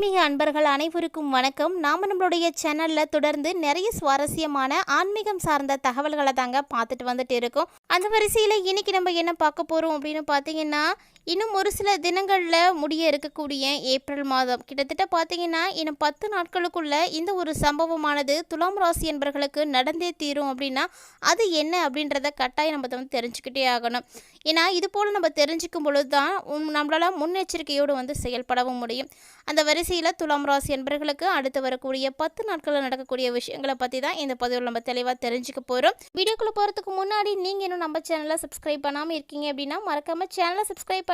ஆன்மீக அன்பர்கள் அனைவருக்கும் வணக்கம். நாம் நம்மளுடைய சேனலில் தொடர்ந்து நிறைய சுவாரஸ்யமான ஆன்மீகம் சார்ந்த தகவல்களை தாங்க பார்த்துட்டு வந்துட்டு இருக்கோம். அந்த வரிசையில் இன்னைக்கு நம்ம என்ன பார்க்க போகிறோம் அப்படின்னு பார்த்தீங்கன்னா இன்னும் ஒரு சில தினங்களில் முடிய இருக்கக்கூடிய ஏப்ரல் மாதம். கிட்டத்தட்ட பார்த்தீங்கன்னா இன்னும் பத்து நாட்களுக்குள்ள இந்த ஒரு சம்பவமானது துலாம் ராசி என்பர்களுக்கு நடந்தே தீரும் அப்படின்னா அது என்ன அப்படின்றத கட்டாயம் நம்ம வந்து தெரிஞ்சுக்கிட்டே ஆகணும். ஏன்னா இது போல் நம்ம தெரிஞ்சுக்கும் பொழுது தான் நம்மளால் முன்னெச்சரிக்கையோடு வந்து செயல்படவும் முடியும். அந்த வரிசையில் துலாம் ராசி என்பர்களுக்கு அடுத்து வரக்கூடிய பத்து நாட்களில் நடக்கக்கூடிய விஷயங்களை பற்றி தான் இந்த பதிவில் நம்ம தெளிவாக தெரிஞ்சுக்க போகிறோம் வீடியோக்குள்ளே போகிறதுக்கு முன்னாடி நீங்கள் இன்னும் நம்ம சேனலை சப்ஸ்கிரைப் பண்ணாமல் இருக்கீங்க அப்படின்னா மறக்காமல் சேனலை சப்ஸ்கிரைப்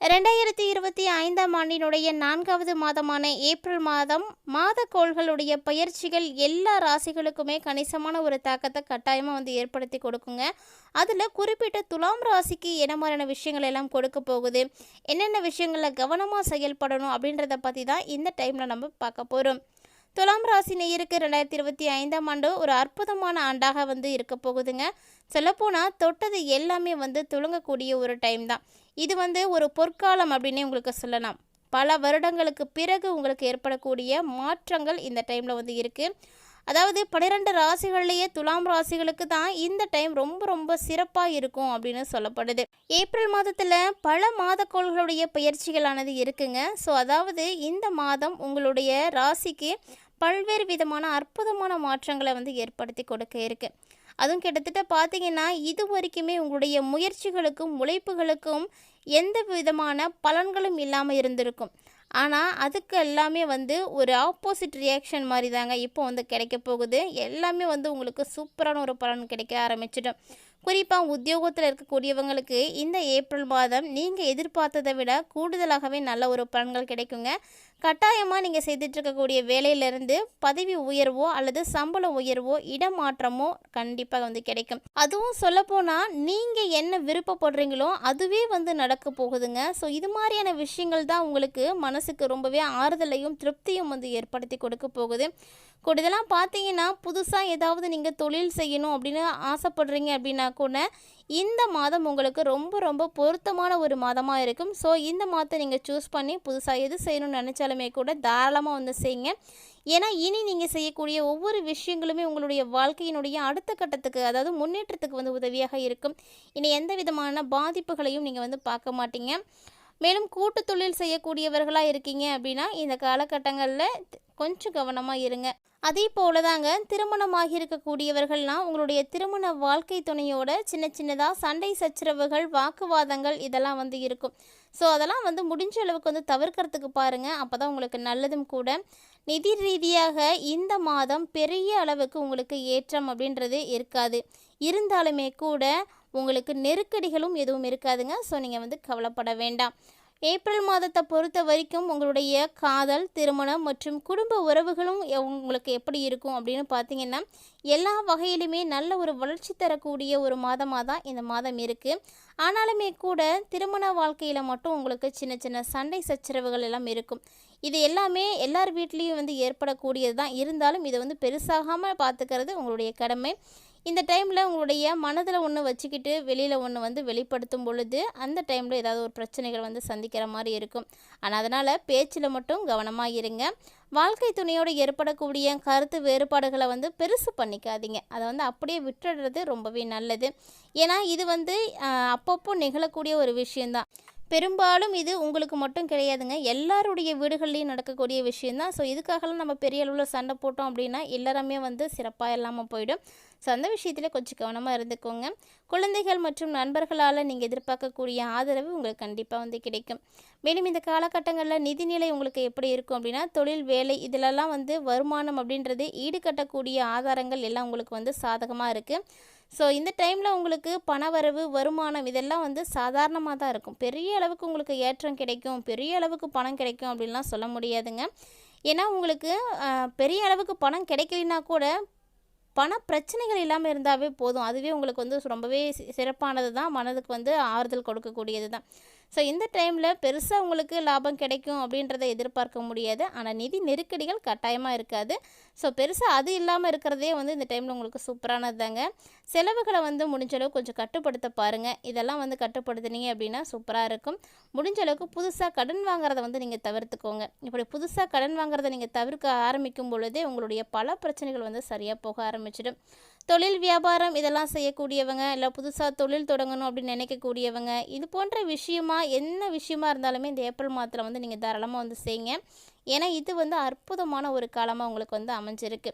ரெண்டாயிரத்தி இருபத்தி ஐந்தாம் ஆண்டினுடைய நான்காவது மாதமான ஏப்ரல் மாதம் மாத கோள்களுடைய பயிற்சிகள் எல்லா ராசிகளுக்குமே கணிசமான ஒரு தாக்கத்தை கட்டாயமாக வந்து ஏற்படுத்தி கொடுக்குங்க. அதில் குறிப்பிட்ட துலாம் ராசிக்கு என்ன மாதிரியான விஷயங்கள் எல்லாம் கொடுக்க போகுது என்னென்ன விஷயங்களில் கவனமாக செயல்படணும் அப்படின்றத பற்றி தான் இந்த டைமில் நம்ம பார்க்க போகிறோம் துலாம் ராசி நேயருக்கு ரெண்டாயிரத்தி இருபத்தி ஐந்தாம் ஆண்டு ஒரு அற்புதமான ஆண்டாக வந்து இருக்க போகுதுங்க. சொல்லப்போனால் தொட்டது எல்லாமே வந்து துளங்கக்கூடிய ஒரு டைம் தான். இது வந்து ஒரு பொற்காலம் அப்படின்னே உங்களுக்கு சொல்லலாம். பல வருடங்களுக்கு பிறகு உங்களுக்கு ஏற்படக்கூடிய மாற்றங்கள் இந்த டைமில் வந்து இருக்குது அதாவது பன்னிரெண்டு ராசிகள்லேயே துலாம் ராசிகளுக்கு தான் இந்த டைம் ரொம்ப ரொம்ப சிறப்பாக இருக்கும் அப்படின்னு சொல்லப்படுது. ஏப்ரல் மாதத்தில் பல மாதக்கோள்களுடைய பயிற்சிகளானது இருக்குங்க. ஸோ அதாவது இந்த மாதம் உங்களுடைய ராசிக்கு பல்வேறு விதமான அற்புதமான மாற்றங்களை வந்து ஏற்படுத்தி கொடுக்க இருக்குது அதுவும் கிட்டத்தட்ட பார்த்தீங்கன்னா இது வரைக்குமே உங்களுடைய முயற்சிகளுக்கும் உழைப்புகளுக்கும் எந்த விதமான பலன்களும் இல்லாமல் இருந்திருக்கும். ஆனால் அதுக்கு எல்லாமே வந்து ஒரு ஆப்போசிட் ரியாக்ஷன் மாதிரி தாங்க இப்போ வந்து கிடைக்க போகுது. எல்லாமே வந்து உங்களுக்கு சூப்பரான ஒரு பலன் கிடைக்க ஆரம்பிச்சிடும். குறிப்பாக உத்தியோகத்தில் இருக்கக்கூடியவங்களுக்கு இந்த ஏப்ரல் மாதம் நீங்கள் எதிர்பார்த்ததை விட கூடுதலாகவே நல்ல ஒரு பலன்கள் கிடைக்குங்க. கட்டாயமாக நீங்கள் செய்துட்ருக்கக்கூடிய வேலையிலேருந்து பதவி உயர்வோ அல்லது சம்பள உயர்வோ இடமாற்றமோ கண்டிப்பாக வந்து கிடைக்கும். அதுவும் சொல்லப்போனால் நீங்கள் என்ன விருப்பப்படுறீங்களோ அதுவே வந்து நடக்க போகுதுங்க. ஸோ இது மாதிரியான விஷயங்கள் தான் உங்களுக்கு மனசுக்கு ரொம்பவே ஆறுதலையும் திருப்தியும் வந்து ஏற்படுத்தி கொடுக்க போகுது. கூடுதலாக பார்த்தீங்கன்னா புதுசாக ஏதாவது நீங்கள் தொழில் செய்யணும் அப்படின்னு ஆசைப்படுறீங்க அப்படின்னா கூட இந்த மாதம் உங்களுக்கு ரொம்ப ரொம்ப பொருத்தமான ஒரு மாதமாக இருக்கும். ஸோ இந்த மாதத்தை நீங்கள் சூஸ் பண்ணி புதுசாக எது செய்யணும்னு நினச்சாலும் கூட தாராளமாக வந்து செய்யுங்க. ஏன்னா இனி நீங்கள் செய்யக்கூடிய ஒவ்வொரு விஷயங்களுமே உங்களுடைய வாழ்க்கையினுடைய அடுத்த கட்டத்துக்கு அதாவது முன்னேற்றத்துக்கு வந்து உதவியாக இருக்கும். இனி எந்த விதமான பாதிப்புகளையும் நீங்கள் வந்து பார்க்க மாட்டீங்க. மேலும் கூட்டு தொழில் செய்யக்கூடியவர்களாக இருக்கீங்க அப்படின்னா இந்த காலகட்டங்களில் கொஞ்சம் கவனமாக இருங்க. அதே போல தாங்க திருமணமாகி இருக்கக்கூடியவர்கள்லாம் உங்களுடைய திருமண வாழ்க்கை துணையோட சின்ன சின்னதாக சண்டை சச்சரவுகள் வாக்குவாதங்கள் இதெல்லாம் வந்து இருக்கும். ஸோ அதெல்லாம் வந்து முடிஞ்ச அளவுக்கு வந்து தவிர்க்கிறதுக்கு பாருங்கள் அப்போ தான் உங்களுக்கு நல்லதும் கூட. நிதி ரீதியாக இந்த மாதம் பெரிய அளவுக்கு உங்களுக்கு ஏற்றம் அப்படின்றது இருக்காது. இருந்தாலுமே கூட உங்களுக்கு நெருக்கடிகளும் எதுவும் இருக்காதுங்க. ஸோ நீங்கள் வந்து கவலைப்பட வேண்டாம். ஏப்ரல் மாதத்தை பொறுத்த வரைக்கும் உங்களுடைய காதல் திருமணம் மற்றும் குடும்ப உறவுகளும் உங்களுக்கு எப்படி இருக்கும் அப்படின்னு பார்த்தீங்கன்னா எல்லா வகையிலுமே நல்ல ஒரு வளர்ச்சி தரக்கூடிய ஒரு மாதமாக தான் இந்த மாதம் இருக்குது ஆனாலுமே கூட திருமண வாழ்க்கையில் மட்டும் உங்களுக்கு சின்ன சின்ன சண்டை சச்சரவுகள் எல்லாம் இருக்கும். இது எல்லாமே எல்லார் வீட்லேயும் வந்து ஏற்படக்கூடியது தான். இருந்தாலும் இதை வந்து பெருசாகாமல் பார்த்துக்கிறது உங்களுடைய கடமை. இந்த டைமில் உங்களுடைய மனதில் ஒன்று வச்சுக்கிட்டு வெளியில் ஒன்று வந்து வெளிப்படுத்தும் பொழுது அந்த டைமில் ஏதாவது ஒரு பிரச்சனைகள் வந்து சந்திக்கிற மாதிரி இருக்கும். ஆனால் அதனால் பேச்சில் மட்டும் கவனமாக இருங்க. வாழ்க்கை துணையோடு ஏற்படக்கூடிய கருத்து வேறுபாடுகளை வந்து பெருசு பண்ணிக்காதீங்க. அதை வந்து அப்படியே விட்டுடுறது ரொம்பவே நல்லது. ஏன்னா இது வந்து அப்பப்போ நிகழக்கூடிய ஒரு விஷயந்தான் பெரும்பாலும் இது உங்களுக்கு மட்டும் கிடையாதுங்க. எல்லாருடைய வீடுகள்லையும் நடக்கக்கூடிய விஷயந்தான் ஸோ இதுக்காகலாம் நம்ம பெரிய அளவில் சண்டை போட்டோம் அப்படின்னா எல்லாருமே வந்து சிறப்பாக இல்லாமல் போயிடும். ஸோ அந்த விஷயத்தில் கொஞ்சம் கவனமாக இருந்துக்கோங்க. குழந்தைகள் மற்றும் நண்பர்களால் நீங்கள் எதிர்பார்க்கக்கூடிய ஆதரவு உங்களுக்கு கண்டிப்பாக வந்து கிடைக்கும். மேலும் இந்த காலகட்டங்களில் நிதிநிலை உங்களுக்கு எப்படி இருக்கும் அப்படின்னா தொழில் வேலை இதிலெல்லாம் வந்து வருமானம் அப்படின்றது ஈடுகட்டக்கூடிய ஆதாரங்கள் எல்லாம் உங்களுக்கு வந்து சாதகமாக இருக்குது ஸோ இந்த டைமில் உங்களுக்கு பணவரவு வருமானம் இதெல்லாம் வந்து சாதாரணமாக தான் இருக்கும். பெரிய அளவுக்கு உங்களுக்கு ஏற்றம் கிடைக்கும் பெரிய அளவுக்கு பணம் கிடைக்கும் அப்படின்லாம் சொல்ல முடியாதுங்க. ஏன்னா உங்களுக்கு பெரிய அளவுக்கு பணம் கிடைக்கலனா கூட பண பிரச்சனைகள் இல்லாமல் இருந்தாவே போதும். அதுவே உங்களுக்கு வந்து ரொம்பவே சிறப்பானது தான். மனதுக்கு வந்து ஆறுதல் கொடுக்கக்கூடியது தான். ஸோ இந்த டைமில் பெருசாக உங்களுக்கு லாபம் கிடைக்கும் அப்படின்றத எதிர்பார்க்க முடியாது. ஆனால் நிதி நெருக்கடிகள் கட்டாயமாக இருக்காது. ஸோ பெருசாக அது இல்லாமல் இருக்கிறதே வந்து இந்த டைமில் உங்களுக்கு சூப்பரானது தாங்க செலவுகளை வந்து முடிஞ்ச கொஞ்சம் கட்டுப்படுத்த பாருங்கள் இதெல்லாம் வந்து கட்டுப்படுத்துனீங்க அப்படின்னா சூப்பராக இருக்கும். முடிஞ்சளவுக்கு புதுசாக கடன் வாங்குறத வந்து நீங்கள் தவிர்த்துக்கோங்க. இப்படி புதுசாக கடன் வாங்குறத நீங்கள் தவிர்க்க ஆரம்பிக்கும் பொழுதே உங்களுடைய பல பிரச்சனைகள் வந்து சரியாக போக ஆரம்பிச்சிடும். தொழில் வியாபாரம் இதெல்லாம் செய்யக்கூடியவங்க இல்லை புதுசாக தொழில் தொடங்கணும் அப்படின்னு நினைக்கக்கூடியவங்க இது போன்ற விஷயமா என்ன விஷயமா இருந்தாலுமே இந்த ஏப்ரல் மாதத்தில் வந்து நீங்கள் தாராளமாக வந்து செய்யுங்க ஏன்னா இது வந்து அற்புதமான ஒரு காலமாக உங்களுக்கு வந்து அமைஞ்சிருக்கு.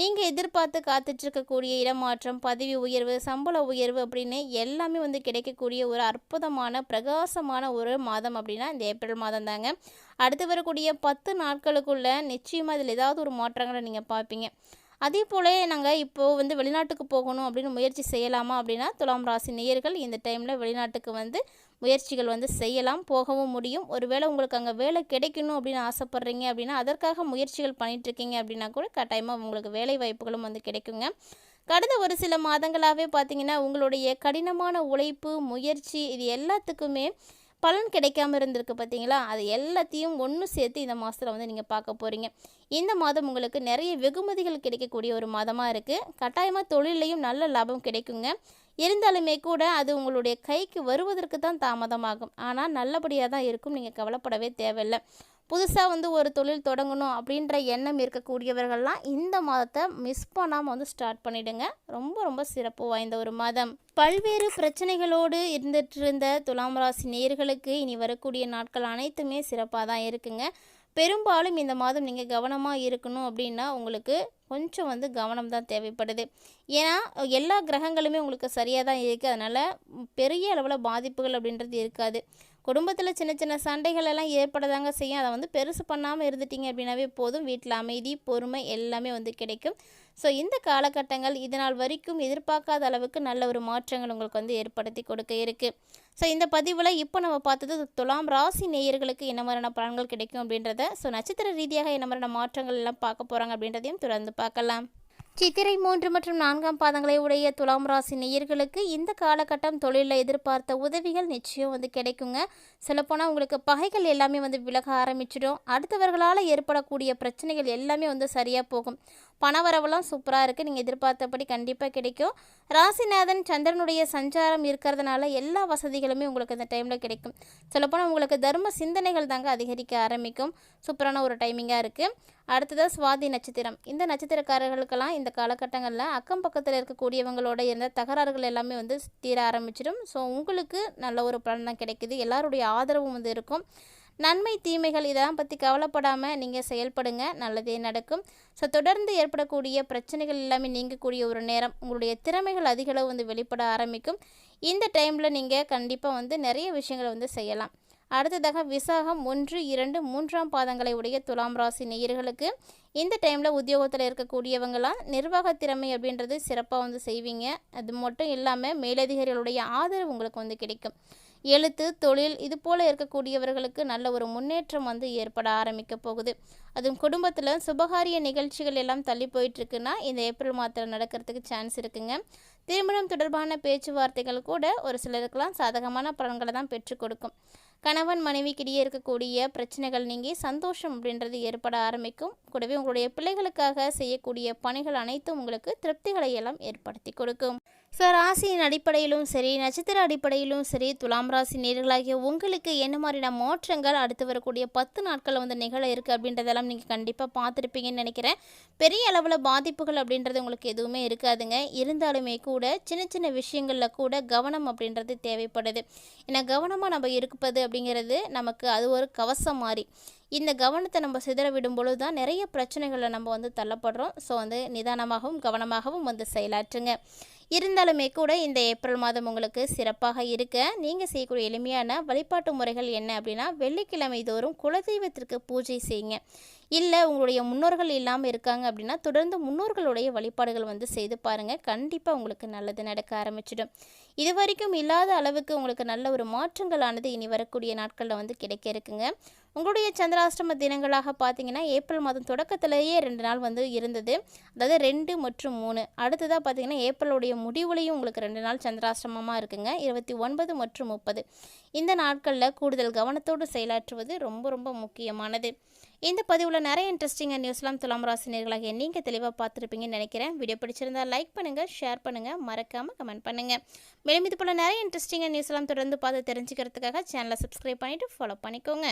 நீங்கள் எதிர்பார்த்து காத்துட்ருக்கக்கூடிய இடமாற்றம் பதவி உயர்வு சம்பள உயர்வு அப்படின்னு எல்லாமே வந்து கிடைக்கக்கூடிய ஒரு அற்புதமான பிரகாசமான ஒரு மாதம் அப்படின்னா இந்த ஏப்ரல் மாதம் தாங்க. அடுத்து வரக்கூடிய பத்து நாட்களுக்குள்ளே நிச்சயமாக இதில் ஏதாவது ஒரு மாற்றங்களை நீங்கள் பார்ப்பீங்க. அதே போல் நாங்கள் இப்போது வந்து வெளிநாட்டுக்கு போகணும் அப்படின்னு முயற்சி செய்யலாமா அப்படின்னா துலாம் ராசி நேயர்கள் இந்த டைமில் வெளிநாட்டுக்கு வந்து முயற்சிகள் வந்து செய்யலாம் போகவும் முடியும். ஒருவேளை உங்களுக்கு அங்கே வேலை கிடைக்கணும் அப்படின்னு ஆசைப்பட்றீங்க அப்படின்னா அதற்காக முயற்சிகள் பண்ணிகிட்ருக்கீங்க அப்படின்னா கூட கட்டாயமாக உங்களுக்கு வேலை வாய்ப்புகளும் வந்து கிடைக்குங்க. கடந்த ஒரு சில மாதங்களாகவே பார்த்திங்கன்னா உங்களுடைய கடினமான உழைப்பு முயற்சி இது எல்லாத்துக்குமே பலன் கிடைக்காம இருந்திருக்கு பார்த்தீங்களா? அது எல்லாத்தையும் ஒன்று சேர்த்து இந்த மாதத்தில் வந்து நீங்கள் பார்க்க போகிறீங்க இந்த மாதம் உங்களுக்கு நிறைய வெகுமதிகள் கிடைக்கக்கூடிய ஒரு மாதமாக இருக்குது கட்டாயமாக தொழிலையும் நல்ல லாபம் கிடைக்குங்க. இருந்தாலுமே கூட அது உங்களுடைய கைக்கு வருவதற்கு தான் தாமதமாகும். ஆனால் நல்லபடியாக தான் இருக்கும். நீங்கள் கவலைப்படவே தேவையில்லை. புதுசாக வந்து ஒரு தொழில் தொடங்கணும் அப்படின்ற எண்ணம் இருக்கக்கூடியவர்கள்லாம் இந்த மாதத்தை மிஸ் பண்ணாமல் வந்து ஸ்டார்ட் பண்ணிவிடுங்க ரொம்ப ரொம்ப சிறப்பு வாய்ந்த ஒரு மாதம். பல்வேறு பிரச்சனைகளோடு இருந்துட்டு இருந்த துலாம் ராசி நேர்களுக்கு இனி வரக்கூடிய நாட்கள் அனைத்துமே சிறப்பாக தான் இருக்குங்க. பெரும்பாலும் இந்த மாதம் நீங்கள் கவனமாக இருக்கணும் அப்படின்னா உங்களுக்கு கொஞ்சம் வந்து கவனம் தான் தேவைப்படுது. ஏன்னா எல்லா கிரகங்களுமே உங்களுக்கு சரியாக தான் இருக்குது அதனால் பெரிய அளவில் பாதிப்புகள் அப்படின்றது இருக்காது. குடும்பத்தில் சின்ன சின்ன சண்டைகள் எல்லாம் ஏற்படதாங்க செய்யும். அதை வந்து பெருசு பண்ணாமல் இருந்துட்டீங்க அப்படின்னாவே போதும். வீட்டில் அமைதி பொறுமை எல்லாமே வந்து கிடைக்கும். ஸோ இந்த காலகட்டங்கள் இதனால் வரைக்கும் எதிர்பார்க்காத அளவுக்கு நல்ல ஒரு மாற்றங்கள் உங்களுக்கு வந்து ஏற்படுத்தி கொடுக்க இருக்குது ஸோ இந்த பதிவில் இப்போ நம்ம பார்த்தது துலாம் ராசி நேயர்களுக்கு என்ன மாதிரியான பலன்கள் கிடைக்கும் அப்படின்றத ஸோ நட்சத்திர ரீதியாக என்ன மாதிரியான மாற்றங்கள் எல்லாம் பார்க்க போகிறாங்க அப்படின்றதையும் தொடர்ந்து பார்க்கலாம். சித்திரை மூன்று மற்றும் நான்காம் பாதங்களை உடைய துலாம் ராசி நேயர்களுக்கு இந்த காலகட்டம் தொழிலில் எதிர்பார்த்த உதவிகள் நிச்சயம் வந்து கிடைக்குங்க. சொல்லப்போனால் உங்களுக்கு பகைகள் எல்லாமே வந்து விலக ஆரம்பிச்சிடும். அடுத்தவர்களால் ஏற்படக்கூடிய பிரச்சனைகள் எல்லாமே வந்து சரியாக போகும். பணவரவெல்லாம் சூப்பராக இருக்குது நீங்கள் எதிர்பார்த்தபடி கண்டிப்பாக கிடைக்கும். ராசிநாதன் சந்திரனுடைய சஞ்சாரம் இருக்கிறதுனால எல்லா வசதிகளுமே உங்களுக்கு இந்த டைமில் கிடைக்கும். சொல்லப்போனால் உங்களுக்கு தர்ம சிந்தனைகள் தாங்க அதிகரிக்க ஆரம்பிக்கும். சூப்பரான ஒரு டைமிங்காக இருக்குது அடுத்ததாக சுவாதி நட்சத்திரம். இந்த நட்சத்திரக்காரர்களுக்கெல்லாம் இந்த காலகட்டங்களில் அக்கம் பக்கத்தில் இருக்கக்கூடியவங்களோட இருந்த தகராறுகள் எல்லாமே வந்து தீர ஆரம்பிச்சிடும். ஸோ உங்களுக்கு நல்ல ஒரு பலன் தான் கிடைக்குது. எல்லாருடைய ஆதரவும் வந்து இருக்கும். நன்மை தீமைகள் இதெல்லாம் பற்றி கவலைப்படாமல் நீங்கள் செயல்படுங்க. நல்லதே நடக்கும். ஸோ தொடர்ந்து ஏற்படக்கூடிய பிரச்சனைகள் எல்லாமே நீங்கக்கூடிய ஒரு நேரம் உங்களுடைய திறமைகள் அதிகளவு வந்து வெளிப்பட ஆரம்பிக்கும். இந்த டைமில் நீங்கள் கண்டிப்பாக வந்து நிறைய விஷயங்களை வந்து செய்யலாம். அடுத்ததாக விசாகம் ஒன்று இரண்டு மூன்றாம் பாதங்களை உடைய துலாம் ராசி நேயர்களுக்கு இந்த டைமில் உத்தியோகத்தில் இருக்கக்கூடியவங்களாம் நிர்வாக திறமை அப்படின்றது சிறப்பாக வந்து செய்வீங்க. அது மட்டும் இல்லாமல் மேலதிகாரிகளுடைய ஆதரவு உங்களுக்கு வந்து கிடைக்கும். எழுத்து தொழில் இது போல் இருக்கக்கூடியவர்களுக்கு நல்ல ஒரு முன்னேற்றம் வந்து ஏற்பட ஆரம்பிக்க போகுது. அதுவும் குடும்பத்தில் சுபகாரிய நிகழ்ச்சிகள் எல்லாம் தள்ளி போயிட்டுருக்குன்னா இந்த ஏப்ரல் மாதத்தில் நடக்கிறதுக்கு சான்ஸ் இருக்குங்க. திருமணம் தொடர்பான பேச்சுவார்த்தைகள் கூட ஒரு சிலருக்கெல்லாம் சாதகமான பலன்களை தான் பெற்றுக் கொடுக்கும். கணவன் மனைவிக்கிடையே இருக்கக்கூடிய பிரச்சனைகள் நீங்கி சந்தோஷம் அப்படின்றது ஏற்பட ஆரம்பிக்கும். கூடவே உங்களுடைய பிள்ளைகளுக்காக செய்யக்கூடிய பணிகள் அனைத்தும் உங்களுக்கு திருப்திகளை எல்லாம் ஏற்படுத்தி கொடுக்கும். ஸோ ராசியின் அடிப்படையிலும் சரி நட்சத்திர அடிப்படையிலும் சரி துலாம் ராசி நேர்களாகிய உங்களுக்கு என்ன மாதிரியான மாற்றங்கள் அடுத்து வரக்கூடிய பத்து நாட்களில் வந்து நிகழ இருக்குது அப்படின்றதெல்லாம் நீங்கள் கண்டிப்பாக பார்த்துருப்பீங்கன்னு நினைக்கிறேன். பெரிய அளவில் பாதிப்புகள் அப்படின்றது உங்களுக்கு எதுவுமே இருக்காதுங்க. இருந்தாலுமே கூட சின்ன சின்ன விஷயங்களில் கூட கவனம் அப்படின்றது தேவைப்படுது. ஏன்னா கவனமாக நம்ம இருப்பது அப்படிங்கிறது நமக்கு அது ஒரு கவசம் மாதிரி இந்த கவனத்தை நம்ம சிதற விடும் பொழுது தான் நிறைய பிரச்சனைகளை நம்ம வந்து தள்ளப்படுறோம். ஸோ வந்து நிதானமாகவும் கவனமாகவும் வந்து செயலாற்றுங்க. இருந்தாலுமே கூட இந்த ஏப்ரல் மாதம் உங்களுக்கு சிறப்பாக இருக்க நீங்கள் செய்யக்கூடிய எளிமையான வழிபாட்டு முறைகள் என்ன அப்படின்னா வெள்ளிக்கிழமை தோறும் குலதெய்வத்திற்கு பூஜை செய்யுங்க. இல்லை உங்களுடைய முன்னோர்கள் இல்லாமல் இருக்காங்க அப்படின்னா தொடர்ந்து முன்னோர்களுடைய வழிபாடுகள் வந்து செய்து பாருங்கள் கண்டிப்பாக உங்களுக்கு நல்லது நடக்க ஆரம்பிச்சிடும். இது வரைக்கும் இல்லாத அளவுக்கு உங்களுக்கு நல்ல ஒரு மாற்றங்களானது இனி வரக்கூடிய நாட்களில் வந்து கிடைக்க இருக்குங்க. உங்களுடைய சந்திராஷ்டம தினங்களாக பார்த்தீங்கன்னா ஏப்ரல் மாதம் தொடக்கத்திலேயே ரெண்டு நாள் வந்து இருந்தது. அதாவது ரெண்டு மற்றும் மூணு. அடுத்ததாக பார்த்தீங்கன்னா ஏப்ரலுடைய முடிவுலையும் உங்களுக்கு ரெண்டு நாள் சந்திராஷ்டமமாக இருக்குங்க. இருபத்தி ஒன்பது மற்றும் முப்பது. இந்த நாட்களில் கூடுதல் கவனத்தோடு செயலாற்றுவது ரொம்ப ரொம்ப முக்கியமானது. இந்த பதிவில் நிறைய இன்ட்ரெஸ்டிங்காக நியூஸ்லாம் துலாம் ராசினியர்களாக நீங்கள் தெளிவாக பார்த்துருப்பீங்கன்னு நினைக்கிறேன். வீடியோ பிடிச்சிருந்தா லைக் பண்ணுங்கள் ஷேர் பண்ணுங்கள் மறக்காமல் கமெண்ட் பண்ணுங்கள் மேலும் இது போல் நிறைய இன்ட்ரெஸ்டிங்காக நியூஸ்லாம் தொடர்ந்து பார்த்து தெரிஞ்சுக்கிறதுக்காக சேனலை சப்ஸ்கிரைப் பண்ணிவிட்டு ஃபாலோ பண்ணிக்கோங்க.